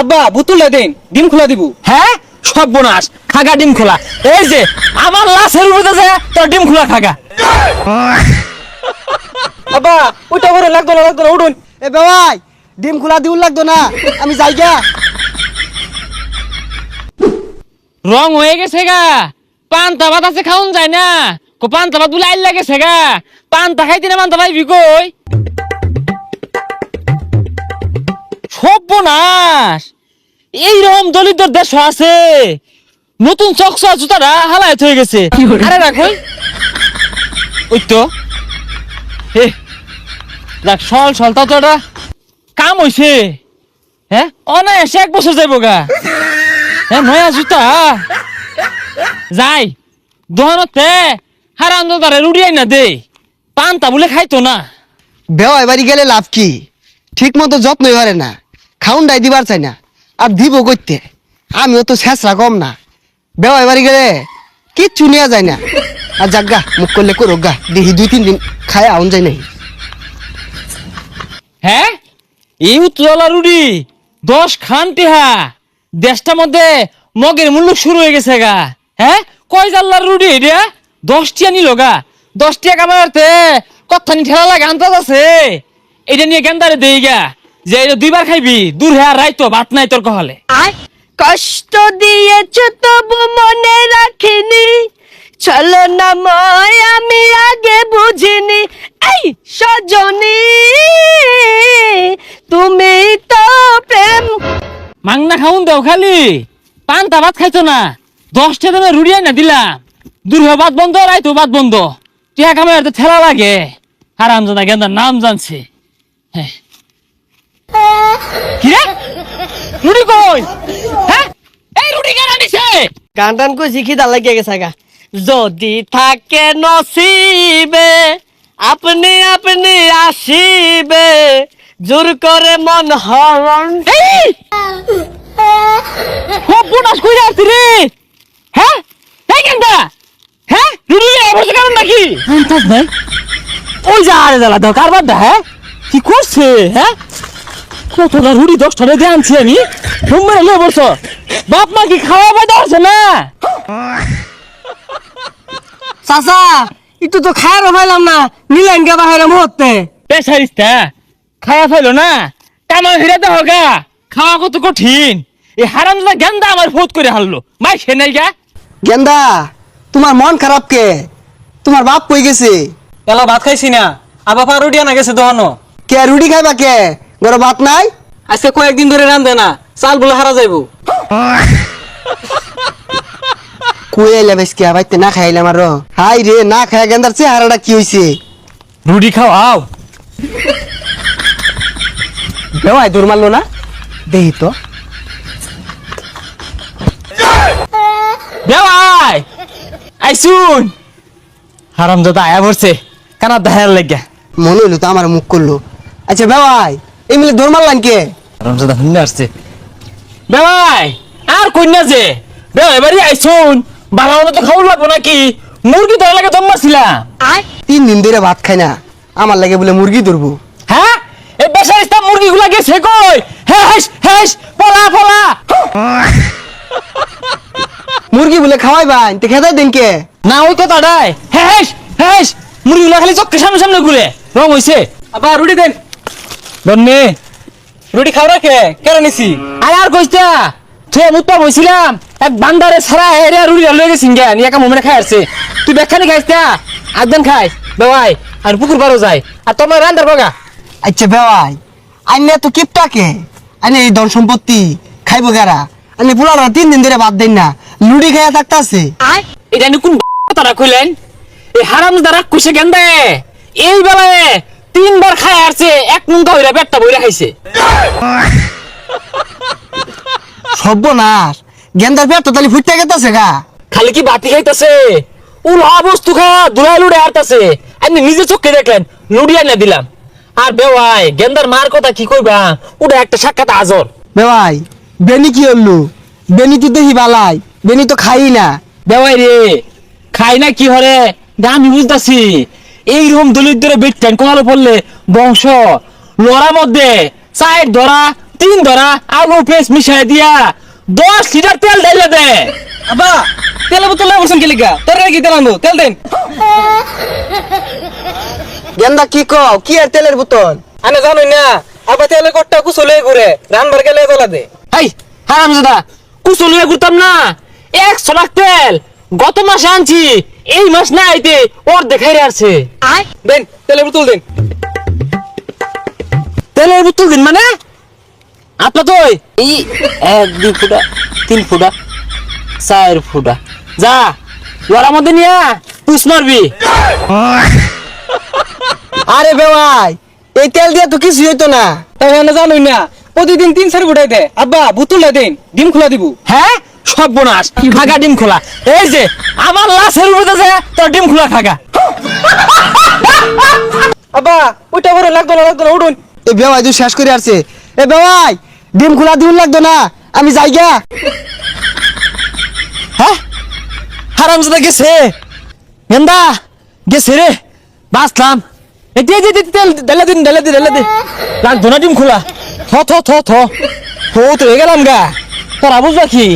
আব্বা বুতুলটা দেন ডিম খোলা দিব। হ্যাঁ সর্বনাশ খাগা ডিম খোলা। এই যে আমার লাশের উপরে যে তোর ডিম খোলা খাগা। আব্বা ওইটা করে লাগতো না লাগতো না উঠুন। এ বেওয়াই ডিম খোলা দিউল লাগতো না আমি যাই গা। রং হয়ে গেছে গা। পান্তা ভাত আছে খাওন যায় না। কো পান্তা ভাত বলে আইল লাগেছে গা। পান্তা খাইতে না পান্তা পাইবি কই? সর্বনাশ এইরকম দলিতর দেশ আছে নতুন চকচা জুতাটা হালায় হয়ে গেছে। আরে রাখো ওই। তো। এ দেখ সল সল তো এটা কাম হইছে। হ্যাঁ অনায়াসে এক বছর যাইব গা। হ্যাঁ নয়া জুতা। যাই দোকানতে হারাম দাদারে রুড়িয়াই না দে। পান্তা বলে খাইতো না। বেওয়াই বাড়ি গেলে লাভ কি? ঠিক মতো যত্ন করে না। খাউন ডাই দিবার চাই না, আর দিব করতে আমিও তো শেষরা কম না। বেওয়াই বাড়ি গেলে কিচ্ছু নেওয়া যায় না। আর যাক গা, মুখ করলে করো গা, দেখি দুই তিন দিন খায় আউন যায় নাই হ্যাঁ? এই উত্তলা রুডি, দশ খান টেহা। দেশটার মধ্যে মগের মূল্য শুরু হয়ে গেছে গা। হ্যাঁ? কয় জাল্লার রুডি এটা দশটিয়া নিল গা। দশটিয়া কামাতে কথানি ঠেলা লাগে আন্তাজ আছে? এটা নিয়ে গেন্দারে দেই গা। যে এটা দুইবার খাইবি দূর হ্যাঁ রাইতো ভাত নাই তোর কহলে। কষ্ট দিয়েছ তবু মনে রাখিনি। চলো না ময় আমি আগে বুঝিনি। এই সজনী তুমি তো প্রেম। মাংনা খাউন দেও খালি। পান্তা ভাত খাইতো না দশটা দামে রুড়িয়াই না দিলাম। দূর হয়ে ভাত বন্ধ রাইতো ভাত বন্ধ। টিয়া কামাই তো ঠেলা লাগে। হারাম জানা গেন্দার নাম জানছে। হ্যাঁ। কি রে রুড়ি কই? হ্যাঁ? এই রুড়ি কেন নিছে গান টান কই শিখি দা লাগিয়ে গেছে গা। যদি থাকে নসিবে আপনি আপনি আসিবে জোর করে মন হরণ। খুব বোনাস কই আসছি রে? হ্যাঁ? এই গেন্দা হ্যাঁ? রুড়ি অবশ্য কারণ নাকি? নাই ওই যা আরে জ্বালা দাও কারবার দা হ্যাঁ? কি করছে হ্যাঁ? কতটা রুড়ি দশটা রেখে আনছি আমি? তোমরা এলে বলছ বাপ মা কি খাওয়া পাইতে পারছে না? চাচা একটু তো খায়ারও পাইলাম না নিলেন কে বাহিরে মুহূর্তে। পেশারিস্তা খাওয়া ফাইলো না? কামা ফিরে তো হোগা খাওয়া কত কঠিন। এই হারাম গেন্দা আমার ফোত করে হারলো। মাই সে নাই গা। গেন্দা তোমার মন খারাপ কে? তোমার বাপ কই গেছে? এলা ভাত খাইছি না। আবার রুটি আনা গেছে দোকানো কে রুটি খাইবা কে? ঘরে ভাত নাই? আজকে কয়েকদিন ধরে রান্ধে না চাল বলে হারা যাইব। কুয়ে এলে বেশ কে না খাইলাম আর। হাই রে না খাই গেন্দার চেহারাটা কি হইছে? রুটি খাওয়াও বেওয়াই দৌড় মারলো না? দেহি তো। আইসুন হারাম দাদা আয়া পড়ছে কানা দেখার লাগিয়া মনে হইল তো আমার মুখ করল। আচ্ছা বেওয়াই এই মিলে দৌড় মারলাম কে? হারাম দাদা হুন্নে আসছে। বেওয়াই আর কন্যা যে? বেওয়াই বাড়ি আইসুন। বাবা মতো খাওয়া লাগবো নাকি? মুরগি ধরা লাগে দম মারছিলাম তিন দিন ধরে ভাত খাই না। আমার লাগে বলে মুরগি ধরবো। হ্যাঁ? এই বেসার ইস্তাম মুরগি গুলা গেছে কই? হেস হেস পলা পলা। মুরগি বলে খাওয়াই বান তো খেতে দিন কে? না ওই কথাটাই। হেস হেস মুরগি গুলা খালি চক্কের সামনে সামনে ঘুরে। রং হইছে। আবার রুটি দেন। বন্নে রুটি খাও রাখে কেন নিছি? আরে আর কইতা তুই মুত্তা বইছিলাম এক বান্দারে সারা এরিয়া রুড়ি লয়ে গেছিন গে নিয়ে একা মোমেনে খাই আসছে। তুই বেখানি খাইছ তা একদিন খাই বেওয়াই আর পুকুর পারো যাই আর তোমার রান্দার বগা? আচ্ছা বেওয়াই আইনে তো কিপটা কে? আইনে এই ধন সম্পত্তি খাইবো গারা আইনে পুলারা তিন দিন ধরে ভাত দেন না লুডি খাইয়া থাকতাছে। এটা নি কোন তারা কইলেন? এই হারাম দ্বারা কুসে গেন্দে। এই বেলায় তিনবার খায় আসছে এক মুঙ্গা হইরা পেটটা বইরা খাইছে। সর্বনাশ। গেন্দার পেট তো তালি ফুটতে গেতাছে গা। খালি কি বাতি খাইতাছে? উলা বস্তু খা দুলাই লুড়ে হারতাছে। আমি নিজে চোখে দেখলেন লুড়িয়া না দিলাম। আর বেওয়াই গেন্দার মার কথা কি কইবা? ওটা একটা সাক্ষাৎ আজর। বেওয়াই বেনি কি হল্লু বেনি তো দেখি বালাই বেনি তো খাই না। বেওয়াই রে খাই না কি হরে? আমি বুঝতাছি। এইরকম দলিত ধরে বেটতেন কোনালো পড়লে বংশ। লড়ার মধ্যে চায়ের ধরা তিন ধরা আলু পেস্ট মিশাই দিয়া দশ লিটার তেল ঢাইলে দে। আব্বা তেলের বোতল না বলছেন কি লিখা তোর কি তেল আনব? তেল দেন। গেন্দা কি কও? কি আর তেলের বোতল? আনে জানোই না আব্বা তেলের কট্টা কুচলে ঘুরে রানবার গেলে তোলা দে এই হারাম দাদা কুচলিয়ে ঘুরতাম না একশো লাখ তেল। গত মাসে আনছি এই মাস না আইতে ওর দেখাই আসছে। দেন তেলের বোতল দেন। তেলের বোতল দিন মানে? আপনার তো এই এক দুই ফুটা তিন ফুটা চার ফুটা। যা ওরা মধ্যে নিয়ে পুষ মারবি। আরে বেওয়াই এই তেল দিয়ে তো কিছু হইতো না। তাই জানোই না প্রতিদিন তিন চার ফুটাই দে আব্বা বোতলটা দেন ডিম খোলা দিব। হ্যাঁ? সর্বনাশ খাগা ডিম খোলা। এই যে আমার লাশের উপরে আছে তোর ডিম খোলা খাগা। আব্বা ওইটা বড় লাগতো না লাগতো না উঠুন। এই বেওয়াই তুই শেষ করে আসছে। এ বেওয়াই ডিম খোলা দিউন লাগতো না। আমি যাই গা হ্যাঁ? হারাম দাদা গেছে। গেন্দা গেছে রে। বাঁচলাম। এই দে দে দে তেল ঢেলে দিন ঢেলে দে ঢেলে দে। লাগতো না ডিম খোলা। থ থ থ থ। তো গেলাম গা। তোরা বুঝবা কি